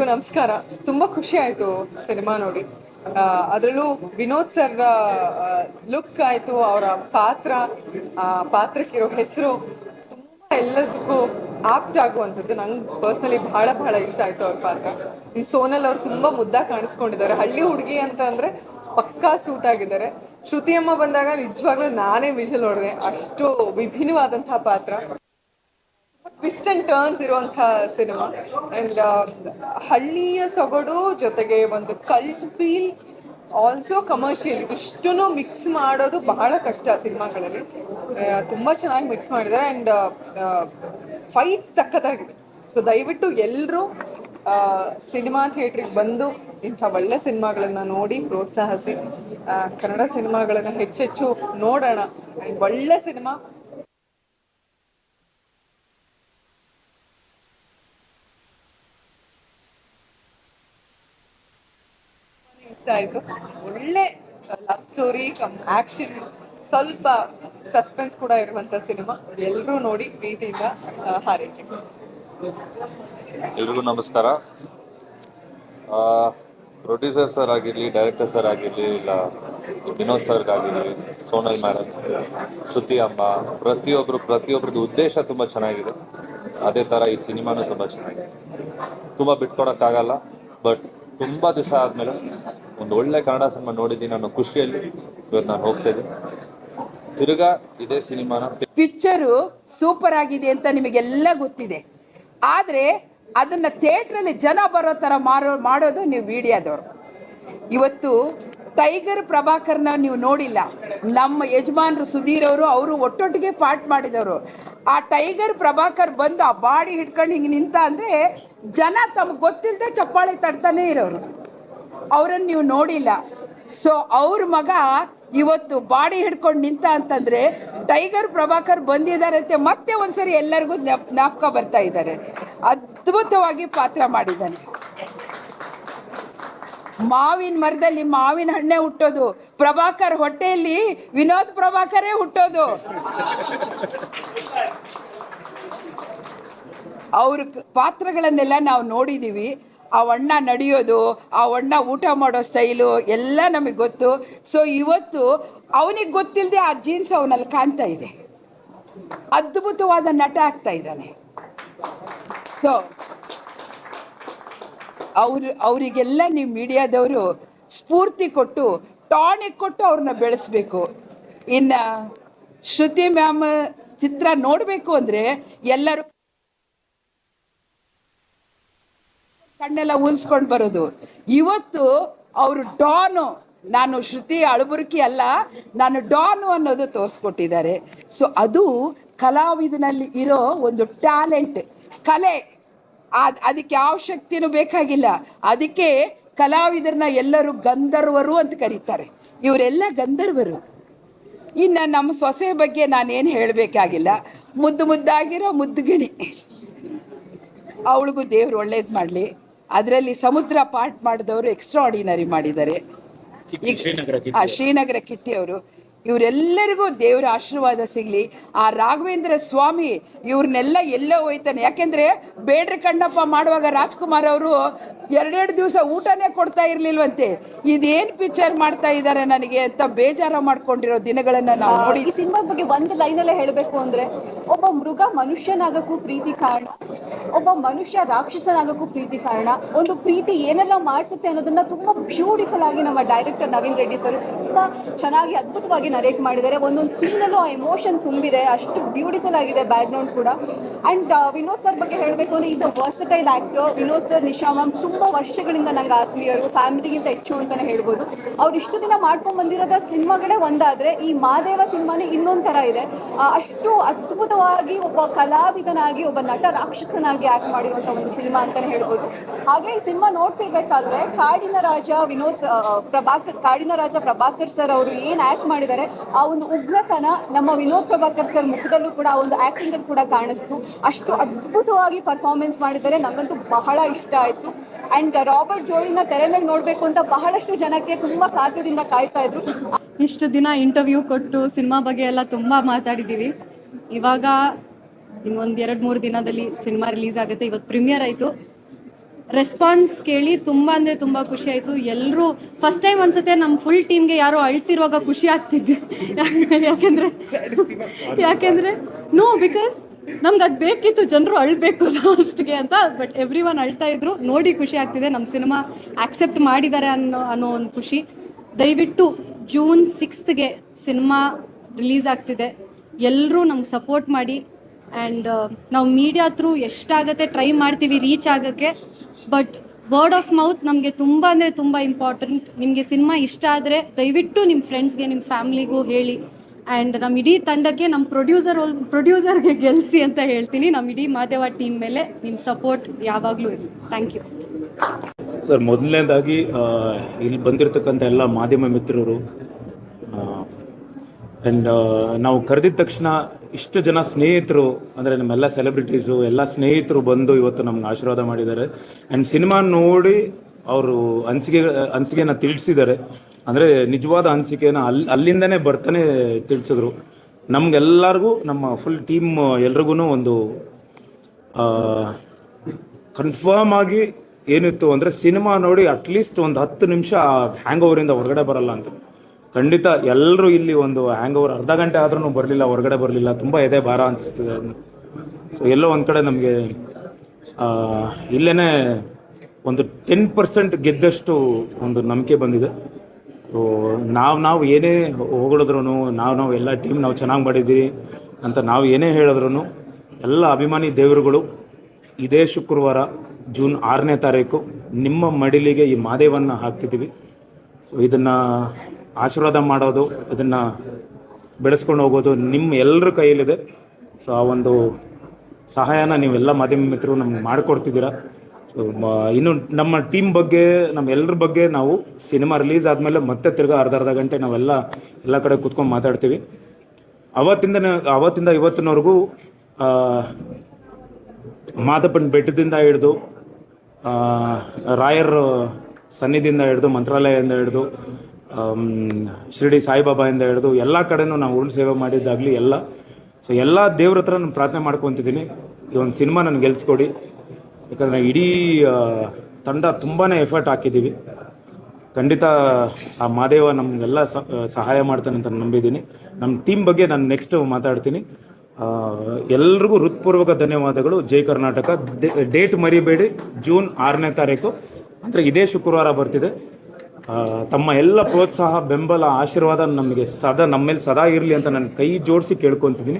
ಎಲ್ರಿಗೂ ನಮಸ್ಕಾರ. ತುಂಬಾ ಖುಷಿ ಆಯ್ತು ಸಿನಿಮಾ ನೋಡಿ. ಅದರಲ್ಲೂ ವಿನೋದ್ ಸರ್ ಲುಕ್ ಆಯ್ತು, ಅವರ ಪಾತ್ರ ಪಾತ್ರಕ್ಕಿರೋ ಹೆಸರು ತುಂಬಾ ಎಲ್ಲದಕ್ಕೂ ಆಪ್ಟ್ ಆಗುವಂಥದ್ದು. ನಂಗೆ ಪರ್ಸ್ನಲಿ ಬಹಳ ಬಹಳ ಇಷ್ಟ ಆಯ್ತು ಅವ್ರ ಪಾತ್ರ. ಇನ್ ಸೋನಲ್ ಅವ್ರು ತುಂಬಾ ಮುದ್ದ ಕಾಣಿಸ್ಕೊಂಡಿದ್ದಾರೆ. ಹಳ್ಳಿ ಹುಡುಗಿ ಅಂತ ಅಂದ್ರೆ ಪಕ್ಕಾ ಸೂಟ್ ಆಗಿದ್ದಾರೆ. ಶ್ರುತಿ ಅಮ್ಮ ಬಂದಾಗ ನಿಜವಾಗ್ಲೂ ನಾನೇ ವಿಷಲ್ ನೋಡಿದೆ. ಅಷ್ಟು ವಿಭಿನ್ನವಾದಂತಹ ಪಾತ್ರ. ಟ್ವಿಸ್ಟ್ ಅಂಡ್ ಟರ್ನ್ಸ್ ಇರುವಂತಹ ಸಿನಿಮಾ. ಅಂಡ್ ಹಳ್ಳಿಯ ಸೊಗಡು ಜೊತೆಗೆ ಒಂದು ಕಲ್ಟ್ ಫೀಲ್ ಆಲ್ಸೋ ಕಮರ್ಷಿಯಲ್ ಇದಿಷ್ಟು ಮಿಕ್ಸ್ ಮಾಡೋದು ಬಹಳ ಕಷ್ಟ ಸಿನಿಮಾಗಳಲ್ಲಿ. ತುಂಬ ಚೆನ್ನಾಗಿ ಮಿಕ್ಸ್ ಮಾಡಿದ್ದಾರೆ. ಆ್ಯಂಡ್ ಫೈಟ್ ಸಖತ್ತಾಗಿದೆ. ಸೊ ದಯವಿಟ್ಟು ಎಲ್ಲರೂ ಸಿನಿಮಾ ಥಿಯೇಟ್ರಿಗೆ ಬಂದು ಇಂಥ ಒಳ್ಳೆ ಸಿನಿಮಾಗಳನ್ನು ನೋಡಿ ಪ್ರೋತ್ಸಾಹಿಸಿ. ಕನ್ನಡ ಸಿನಿಮಾಗಳನ್ನು ಹೆಚ್ಚೆಚ್ಚು ನೋಡೋಣ. ಒಳ್ಳೆ ಸಿನಿಮಾ ಆಯ್ತು. ಒಳ್ಳೆ ಲವ್ ಸ್ಟೋರಿ ಕಮ್ ಆಕ್ಷನ್ ಸ್ವಲ್ಪ ಸಸ್ಪೆನ್ಸ್ ಕೂಡ ಇರುವಂತ ಸಿನಿಮಾ. ಎಲ್ಲರೂ ನೋಡಿ ಪ್ರೀತಿಯಿಂದ ಹಾರೈಕೆ. ಎಲ್ರಿಗೂ ನಮಸ್ಕಾರ. ಪ್ರೊಡ್ಯೂಸರ್ ಸರ್ ಆಗಿರಲಿ ಡೈರೆಕ್ಟರ್ ಸರ್ ಆಗಿರಲಿ, ಇಲ್ಲ, ವಿನೋದ್ ಸರ್ ಆಗಿರಲಿ, ಸೋನಲ್ ಮೇಡಮ್ ಶ್ರುತಿ ಅಮ್ಮ ಪ್ರತಿಯೊಬ್ಬರು ಪ್ರತಿಯೊಬ್ಬರದ್ದು ಉದ್ದೇಶ ತುಂಬ ಚೆನ್ನಾಗಿದೆ. ಅದೇ ಥರ ಈ ಸಿನಿಮಾನೂ ತುಂಬ ಚೆನ್ನಾಗಿದೆ. ತುಂಬ ಬಿಟ್ಕೊಡೋಕ್ಕಾಗಲ್ಲ ಬಟ್ ತುಂಬ ದಿವಸ ಆದಮೇಲೆ ಒಂದು ಒಳ್ಳೆ ಕನ್ನಡ ಸಿನಿಮಾ ನೋಡಿದ್ದೀನಿ ಅನ್ನೋ ಖುಷಿಯಲ್ಲಿ ಇವತ್ತು ನಾನು ಹೋಗ್ತಾ ಇದ್ದೀನಿ. ತಿರ್ಗಾ ಇದೇ ಸಿನಿಮಾನ ಪಿಕ್ಚರು ಸೂಪರ್ ಆಗಿದೆ ಅಂತ ನಿಮಗೆಲ್ಲ ಗೊತ್ತಿದೆ. ಆದರೆ ಅದನ್ನ ಥಿಯೇಟ್ರಲ್ಲಿ ಜನ ಬರೋ ಥರ ಮಾರೋ, ಮಾಡೋದು ನೀವು ಮೀಡಿಯಾದವರು. ಇವತ್ತು ಟೈಗರ್ ಪ್ರಭಾಕರ್ನ ನೀವು ನೋಡಿಲ್ಲ. ನಮ್ಮ ಯಜಮಾನ್ರು ಸುಧೀರ್ ಅವರು ಅವರು ಒಟ್ಟೊಟ್ಟಿಗೆ ಪಾರ್ಟ್ ಮಾಡಿದವರು. ಆ ಟೈಗರ್ ಪ್ರಭಾಕರ್ ಬಂದು ಆ ಬಾಡಿ ಹಿಡ್ಕೊಂಡು ಹಿಂಗೆ ನಿಂತ ಅಂದ್ರೆ ಜನ ತಮಗೆ ಗೊತ್ತಿಲ್ಲದೆ ಚಪ್ಪಾಳೆ ತಡ್ತಾನೆ ಇರೋರು. ಅವರನ್ನು ನೀವು ನೋಡಿಲ್ಲ. ಸೊ ಅವ್ರ ಮಗ ಇವತ್ತು ಬಾಡಿ ಹಿಡ್ಕೊಂಡು ನಿಂತ ಅಂತಂದ್ರೆ ಟೈಗರ್ ಪ್ರಭಾಕರ್ ಬಂದಿದ್ದಾರೆ ಅಂತ ಮತ್ತೆ ಒಂದ್ಸರಿ ಎಲ್ಲರಿಗೂ ಜ್ಞಾಪ, ಜ್ಞಾಪಕ ಬರ್ತಾ ಇದ್ದಾರೆ. ಅದ್ಭುತವಾಗಿ ಪಾತ್ರ ಮಾಡಿದ್ದಾನೆ. ಮಾವಿನ ಮರದಲ್ಲಿ ಮಾವಿನ ಹಣ್ಣೆ ಹುಟ್ಟೋದು. ಪ್ರಭಾಕರ್ ಹೊಟ್ಟೆಯಲ್ಲಿ ವಿನೋದ್ ಪ್ರಭಾಕರೇ ಹುಟ್ಟೋದು. ಅವ್ರ ಪಾತ್ರಗಳನ್ನೆಲ್ಲ ನಾವು ನೋಡಿದ್ದೀವಿ ಆ ಅಣ್ಣ ನಡೆಯೋದು, ಆ ಅಣ್ಣ ಊಟ ಮಾಡೋ ಸ್ಟೈಲು ಎಲ್ಲ ನಮಗೆ ಗೊತ್ತು. ಸೊ ಇವತ್ತು ಅವನಿಗೆ ಗೊತ್ತಿಲ್ಲದೆ ಆ ಜೀನ್ಸ್ ಅವನಲ್ಲಿ ಕಾಣ್ತಾ ಇದೆ. ಅದ್ಭುತವಾದ ನಟ ಆಗ್ತಾ ಇದ್ದಾನೆ. ಸೊ ಅವ್ರು, ಅವರಿಗೆಲ್ಲ ನೀವು ಮೀಡಿಯಾದವರು ಸ್ಫೂರ್ತಿ ಕೊಟ್ಟು, ಟಾನಿಕ್ ಕೊಟ್ಟು ಅವ್ರನ್ನ ಬೆಳೆಸ್ಬೇಕು. ಇನ್ನು ಶ್ರುತಿ ಮ್ಯಾಮ್ ಚಿತ್ರ ನೋಡಬೇಕು ಅಂದರೆ ಎಲ್ಲರೂ ಕಣ್ಣೆಲ್ಲ ಉಲ್ಸ್ಕೊಂಡು ಬರೋದು. ಇವತ್ತು ಅವರು ಡಾನು, ನಾನು ಶ್ರುತಿ ಅಳಬುರ್ಕಿ ಅಲ್ಲ, ನಾನು ಡಾನು ಅನ್ನೋದು ತೋರಿಸ್ಕೊಟ್ಟಿದ್ದಾರೆ. ಸೊ ಅದು ಕಲಾವಿದನಲ್ಲಿ ಇರೋ ಒಂದು ಟ್ಯಾಲೆಂಟ್. ಕಲೆ, ಅದ್, ಅದಕ್ಕೆ ಯಾವ ಶಕ್ತಿನೂ ಬೇಕಾಗಿಲ್ಲ. ಅದಕ್ಕೆ ಕಲಾವಿದರನ್ನ ಎಲ್ಲರೂ ಗಂಧರ್ವರು ಅಂತ ಕರೀತಾರೆ. ಇವರೆಲ್ಲ ಗಂಧರ್ವರು. ಇನ್ನು ನಮ್ಮ ಸೊಸೆ ಬಗ್ಗೆ ನಾನೇನು ಹೇಳಬೇಕಾಗಿಲ್ಲ. ಮುದ್ದು ಮುದ್ದಾಗಿರೋ ಮುದ್ದುಗಿಣಿ. ಅವಳಿಗೂ ದೇವ್ರು ಒಳ್ಳೇದು ಮಾಡಲಿ. ಅದರಲ್ಲಿ ಸಮುದ್ರ ಪಾಠ ಮಾಡಿದವರು ಎಕ್ಸ್ಟ್ರಾ ಆರ್ಡಿನರಿ ಮಾಡಿದ್ದಾರೆ ಶ್ರೀನಗರ ಕಿಟ್ಟಿ ಅವರು ಇವರೆಲ್ಲರಿಗೂ ದೇವರ ಆಶೀರ್ವಾದ ಸಿಗಲಿ. ಆ ರಾಘವೇಂದ್ರ ಸ್ವಾಮಿ ಇವ್ರನ್ನೆಲ್ಲ ಎಲ್ಲೋ ಹೋಯ್ತಾನೆ. ಯಾಕೆಂದ್ರೆ ಬೇಡ್ರಿ ಕಣ್ಣಪ್ಪ ಮಾಡುವಾಗ ರಾಜ್ಕುಮಾರ್ ಅವರು ಎರಡೆರಡು ದಿವಸ ಊಟನೇ ಕೊಡ್ತಾ ಇರ್ಲಿಲ್ವಂತೆ. ಇದೇನ್ ಪಿಕ್ಚರ್ ಮಾಡ್ತಾ ಇದ್ದಾರೆ ನನಗೆ ಅಂತ ಬೇಜಾರ ಮಾಡ್ಕೊಂಡಿರೋ ದಿನಗಳನ್ನ ನಾವು ನೋಡಿ. ಈ ಸಿನಿಮಾದ ಬಗ್ಗೆ ಒಂದು ಲೈನಲ್ಲೇ ಹೇಳಬೇಕು ಅಂದ್ರೆ ಒಬ್ಬ ಮೃಗ ಮನುಷ್ಯನಾಗಕ್ಕೂ ಪ್ರೀತಿ ಕಾರಣ ಒಬ್ಬ ಮನುಷ್ಯ ರಾಕ್ಷಸನಾಗಕ್ಕೂ ಪ್ರೀತಿ ಕಾರಣ ಒಂದು ಪ್ರೀತಿ ಏನೆಲ್ಲ ಮಾಡಿಸುತ್ತೆ ಅನ್ನೋದನ್ನ ತುಂಬಾ ಬ್ಯೂಟಿಫುಲ್ ಆಗಿ ನಮ್ಮ ಡೈರೆಕ್ಟರ್ ನವೀನ್ ರೆಡ್ಡಿ ಸರ್ ತುಂಬಾ ಚೆನ್ನಾಗಿ ಅದ್ಭುತವಾಗಿ ನರೇಟ್ ಮಾಡಿದ್ದಾರೆ. ಒಂದೊಂದು ಸೀನಲ್ಲೂ ಆ ಎಮೋಷನ್ ತುಂಬಿದೆ. ಅಷ್ಟು ಬ್ಯೂಟಿಫುಲ್ ಆಗಿದೆ ಬ್ಯಾಕ್ಗ್ರೌಂಡ್ ಕೂಡ. ಅಂಡ್ ವಿನೋದ್ ಸರ್ ಬಗ್ಗೆ ಹೇಳಬೇಕು ಅಂದ್ರೆ is a versatile actor Vinod sir Nisha ma'am ತುಂಬಾ ವರ್ಷಗಳಿಂದ ನಂಗೆ ಆತ್ಮೀಯರು ಫ್ಯಾಮಿಲಿಗಿಂತ ಹೆಚ್ಚು ಅಂತಲೇ ಹೇಳ್ಬೋದು. ಅವ್ರು ಇಷ್ಟು ದಿನ ಮಾಡ್ಕೊಂಡು ಬಂದಿರೋದ ಸಿನಿಮಾಗಳೇ ಒಂದಾದ್ರೆ ಈ ಮಾದೇವ ಸಿನಿಮಾನೇ ಇನ್ನೊಂದು ತರ ಇದೆ. ಅಷ್ಟು ಅದ್ಭುತವಾಗಿ ಒಬ್ಬ ಕಲಾವಿದನಾಗಿ, ಒಬ್ಬ ನಟ ರಾಕ್ಷಸನಾಗಿ ಆಕ್ಟ್ ಮಾಡಿರುವಂಥ ಒಂದು ಸಿನಿಮಾ ಅಂತಲೇ ಹೇಳ್ಬೋದು. ಹಾಗೆ ಈ ಸಿನಿಮಾ ನೋಡ್ತಿರ್ಬೇಕಾದ್ರೆ ಕಾಡಿನ ರಾಜ ವಿನೋದ್ ಪ್ರಭಾಕರ್, ಕಾಡಿನ ರಾಜ ಪ್ರಭಾಕರ್ ಸರ್ ಅವರು ಏನು ಆಕ್ಟ್ ಮಾಡಿದ್ದಾರೆ ಆ ಒಂದು ಉಗ್ರತನ ನಮ್ಮ ವಿನೋದ್ ಪ್ರಭಾಕರ್ ಸರ್ ಮುಖದಲ್ಲೂ ಕೂಡ ಒಂದು ಆಕ್ಟಿಂಗ್ ಅಲ್ಲಿ ಕೂಡ ಕಾಣಿಸ್ತು. ಅಷ್ಟು ಅದ್ಭುತವಾಗಿ ಪರ್ಫಾರ್ಮೆನ್ಸ್ ಮಾಡಿದ್ದಾರೆ. ನಮಗಂತೂ ಬಹಳ ಇಷ್ಟ ಆಯ್ತು. ಅಂಡ್ ರಾಬರ್ಟ್ ಜೋಳಿನ ತೆರೆ ಮೇಲೆ ನೋಡಬೇಕು ಅಂತ ಬಹಳಷ್ಟು ಜನಕ್ಕೆ ತುಂಬಾ ಕಾತರದಿಂದ ಕಾಯ್ತಾ ಇದ್ರು. ಇಷ್ಟು ದಿನ ಇಂಟರ್ವ್ಯೂ ಕೊಟ್ಟು ಸಿನಿಮಾ ಬಗ್ಗೆ ಎಲ್ಲ ತುಂಬ ಮಾತಾಡಿದ್ದೀವಿ ಇವಾಗ ಇನ್ನೊಂದು ಎರಡು ಮೂರು ದಿನದಲ್ಲಿ ಸಿನಿಮಾ ರಿಲೀಸ್ ಆಗುತ್ತೆ. ಇವತ್ತು ಪ್ರೀಮಿಯರ್ ಆಯಿತು. ರೆಸ್ಪಾನ್ಸ್ ಕೇಳಿ ತುಂಬ ಅಂದರೆ ತುಂಬ ಖುಷಿ ಆಯಿತು. ಎಲ್ಲರೂ ಫಸ್ಟ್ ಟೈಮ್ ಅನ್ಸುತ್ತೆ ನಮ್ಮ ಫುಲ್ ಟೀಮ್ಗೆ ಯಾರೋ ಅಳ್ತಿರುವಾಗ ಖುಷಿ ಆಗ್ತಿದ್ದೆ. ಯಾಕೆಂದ್ರೆ, ಯಾಕೆಂದರೆ ನೋ ಬಿಕಾಸ್ ನಮ್ಗೆ ಅದು ಬೇಕಿತ್ತು, ಜನರು ಅಳ್ಬೇಕು ಲಾಸ್ಟ್ಗೆ ಅಂತ ಬಟ್ ಎವ್ರಿ ಒನ್ ಅಳ್ತಾ ಇದ್ರು. ನೋಡಿ ಖುಷಿ ಆಗ್ತಿದೆ ನಮ್ಮ ಸಿನಿಮಾ ಆಕ್ಸೆಪ್ಟ್ ಮಾಡಿದ್ದಾರೆ ಅನ್ನೋ ಅನ್ನೋ ಒಂದು ಖುಷಿ. ದಯವಿಟ್ಟು ಜೂನ್ ಸಿಕ್ಸ್ತ್ಗೆ ಸಿನಿಮಾ ರಿಲೀಸ್ ಆಗ್ತಿದೆ. ಎಲ್ಲರೂ ನಮ್ಗೆ ಸಪೋರ್ಟ್ ಮಾಡಿ. ಆ್ಯಂಡ್ ನಾವು ಮೀಡಿಯಾ ಥ್ರೂ ಎಷ್ಟಾಗತ್ತೆ ಟ್ರೈ ಮಾಡ್ತೀವಿ ರೀಚ್ ಆಗೋಕ್ಕೆ. ಬಟ್ ವರ್ಡ್ ಆಫ್ ಮೌತ್ ನಮಗೆ ತುಂಬ ಅಂದರೆ ತುಂಬ ಇಂಪಾರ್ಟೆಂಟ್ ನಿಮಗೆ ಸಿನಿಮಾ ಇಷ್ಟ ಆದರೆ ದಯವಿಟ್ಟು ನಿಮ್ಮ ಫ್ರೆಂಡ್ಸ್ಗೆ ನಿಮ್ಮ ಫ್ಯಾಮ್ಲಿಗೂ ಹೇಳಿ. ಆ್ಯಂಡ್ ನಮ್ಮ ಇಡೀ ತಂಡಕ್ಕೆ ನಮ್ಮ ಪ್ರೊಡ್ಯೂಸರ್ ಪ್ರೊಡ್ಯೂಸರ್ಗೆ ಗೆಲ್ಸಿ ಅಂತ ಹೇಳ್ತೀನಿ. ನಮ್ಮ ಇಡೀ ಮಾದೇವ ಟೀಮ್ ಮೇಲೆ ನಿಮ್ಮ ಸಪೋರ್ಟ್ ಯಾವಾಗಲೂ ಇರಲಿ. ಥ್ಯಾಂಕ್ ಯು ಸರ್, ಮೊದಲನೇದಾಗಿ ಇಲ್ಲಿ ಬಂದಿರತಕ್ಕಂಥ ಎಲ್ಲ ಮಾಧ್ಯಮ ಮಿತ್ರರು ಆ್ಯಂಡ್ ನಾವು ಕರೆದಿದ್ದ ತಕ್ಷಣ ಇಷ್ಟು ಜನ ಸ್ನೇಹಿತರು, ಅಂದರೆ ನಮ್ಮೆಲ್ಲ ಸೆಲೆಬ್ರಿಟೀಸು ಎಲ್ಲ ಸ್ನೇಹಿತರು ಬಂದು ಇವತ್ತು ನಮ್ಗೆ ಆಶೀರ್ವಾದ ಮಾಡಿದ್ದಾರೆ. ಆ್ಯಂಡ್ ಸಿನಿಮಾ ನೋಡಿ ಅವರು ಅನಿಸಿಕೆ ಅನಿಸಿಕೆನ ತಿಳಿಸಿದ್ದಾರೆ. ಅಂದರೆ ನಿಜವಾದ ಅನಿಸಿಕೆನ ಅಲ್ಲಿ ಅಲ್ಲಿಂದನೇ ಬರ್ತಾನೆ ತಿಳಿಸಿದ್ರು. ನಮಗೆಲ್ಲರಿಗೂ, ನಮ್ಮ ಫುಲ್ ಟೀಮ್ ಎಲ್ರಿಗೂ ಒಂದು ಕನ್ಫರ್ಮ್ ಆಗಿ ಏನಿತ್ತು ಅಂದರೆ ಸಿನಿಮಾ ನೋಡಿ ಅಟ್ಲೀಸ್ಟ್ ಒಂದು ಹತ್ತು ನಿಮಿಷ ಹ್ಯಾಂಗ್ ಓವರಿಂದ ಹೊರಗಡೆ ಬರಲ್ಲ ಅಂತ. ಖಂಡಿತ ಎಲ್ಲರೂ ಇಲ್ಲಿ ಒಂದು ಹ್ಯಾಂಗ್ ಓವರ್ ಅರ್ಧ ಗಂಟೆ ಆದ್ರೂ ಬರಲಿಲ್ಲ, ಹೊರಗಡೆ ಬರಲಿಲ್ಲ, ತುಂಬ ಎದೆ ಭಾರ ಅನಿಸ್ತಿದೆ ಸೊ ಎಲ್ಲೋ ಒಂದು ಕಡೆ ನಮಗೆ ಇಲ್ಲೇ ಒಂದು ಟೆನ್ ಪರ್ಸೆಂಟ್ ಗೆದ್ದಷ್ಟು ಒಂದು ನಂಬಿಕೆ ಬಂದಿದೆ. ನಾವು ನಾವು ಏನೇ ಹೊಗಳಿದ್ರು ನಾವು ನಾವು ಎಲ್ಲ ಟೀಮ್ ನಾವು ಚೆನ್ನಾಗಿ ಮಾಡಿದ್ದೀವಿ ಅಂತ ನಾವು ಏನೇ ಹೇಳಿದ್ರು ಎಲ್ಲ ಅಭಿಮಾನಿ ದೇವರುಗಳು ಇದೇ ಶುಕ್ರವಾರ ಜೂನ್ ಆರನೇ ತಾರೀಕು ನಿಮ್ಮ ಮಡಿಲಿಗೆ ಈ ಮಾದೇವನ್ನು ಹಾಕ್ತಿದ್ದೀವಿ. ಸೊ ಇದನ್ನು ಆಶೀರ್ವಾದ ಮಾಡೋದು ಅದನ್ನು ಬೆಳೆಸ್ಕೊಂಡು ಹೋಗೋದು ನಿಮ್ಮ ಎಲ್ಲರ ಕೈಯಲ್ಲಿದೆ. ಸೊ ಆ ಒಂದು ಸಹಾಯನ ನೀವೆಲ್ಲ ಮಾಧ್ಯಮ ಮಿತ್ರರು ನಮ್ಗೆ ಮಾಡಿಕೊಡ್ತಿದ್ದೀರಾ. ಸೊ ಇನ್ನು ನಮ್ಮ ಟೀಮ್ ಬಗ್ಗೆ ನಮ್ಮ ಎಲ್ಲರ ಬಗ್ಗೆ ನಾವು ಸಿನಿಮಾ ರಿಲೀಸ್ ಆದಮೇಲೆ ಮತ್ತೆ ತಿರ್ಗಾ ಅರ್ಧ ಅರ್ಧ ಗಂಟೆ ನಾವೆಲ್ಲ ಎಲ್ಲ ಕಡೆ ಕೂತ್ಕೊಂಡು ಮಾತಾಡ್ತೀವಿ. ಅವತ್ತಿಂದ ಅವತ್ತಿಂದ ಇವತ್ತಿನವರೆಗೂ ಮಾದಪ್ಪನ ಬೆಟ್ಟದಿಂದ ಹಿಡಿದು ರಾಯರ್ ಸನ್ನಿಧಿಯಿಂದ ಹಿಡಿದು, ಮಂತ್ರಾಲಯದಿಂದ ಹಿಡಿದು ಶಿರಡಿ ಸಾಯಿಬಾಬಾಯಿಂದ ಹಿಡಿದು ಎಲ್ಲ ಕಡೆನೂ ನಾವು ಉರುಳು ಸೇವೆ ಮಾಡಿದ್ದಾಗಲಿ ಎಲ್ಲ. ಸೊ ಎಲ್ಲ ದೇವ್ರ ಹತ್ರ ನಾನು ಪ್ರಾರ್ಥನೆ ಮಾಡ್ಕೊತಿದ್ದೀನಿ. ಈ ಒಂದು ಸಿನಿಮಾ ನನಗೆ ಗೆಲ್ಸ್ಕೊಡಿ ಯಾಕಂದರೆ ಇಡೀ ತಂಡ ತುಂಬಾ ಎಫರ್ಟ್ ಹಾಕಿದ್ದೀವಿ. ಖಂಡಿತ ಆ ಮಾದೇವ ನಮಗೆಲ್ಲ ಸಹಾಯ ಮಾಡ್ತಾನೆ ಅಂತ ನಂಬಿದ್ದೀನಿ. ನಮ್ಮ ಟೀಮ್ ಬಗ್ಗೆ ನಾನು ನೆಕ್ಸ್ಟ್ ಮಾತಾಡ್ತೀನಿ. ಎಲ್ರಿಗೂ ಹೃತ್ಪೂರ್ವಕ ಧನ್ಯವಾದಗಳು. ಜೈ ಕರ್ನಾಟಕ. ಡೇಟ್ ಮರಿಬೇಡಿ. ಜೂನ್ ಆರನೇ ತಾರೀಕು. ಅಂದರೆ ಇದೇ ಶುಕ್ರವಾರ ಬರ್ತಿದೆ. ತಮ್ಮ ಎಲ್ಲ ಪ್ರೋತ್ಸಾಹ, ಬೆಂಬಲ, ಆಶೀರ್ವಾದ ನಮಗೆ ಸದಾ ನಮ್ಮ ಮೇಲೆ ಸದಾ ಇರಲಿ ಅಂತ ನಾನು ಕೈ ಜೋಡಿಸಿ ಕೇಳ್ಕೊತಿದ್ದೀನಿ.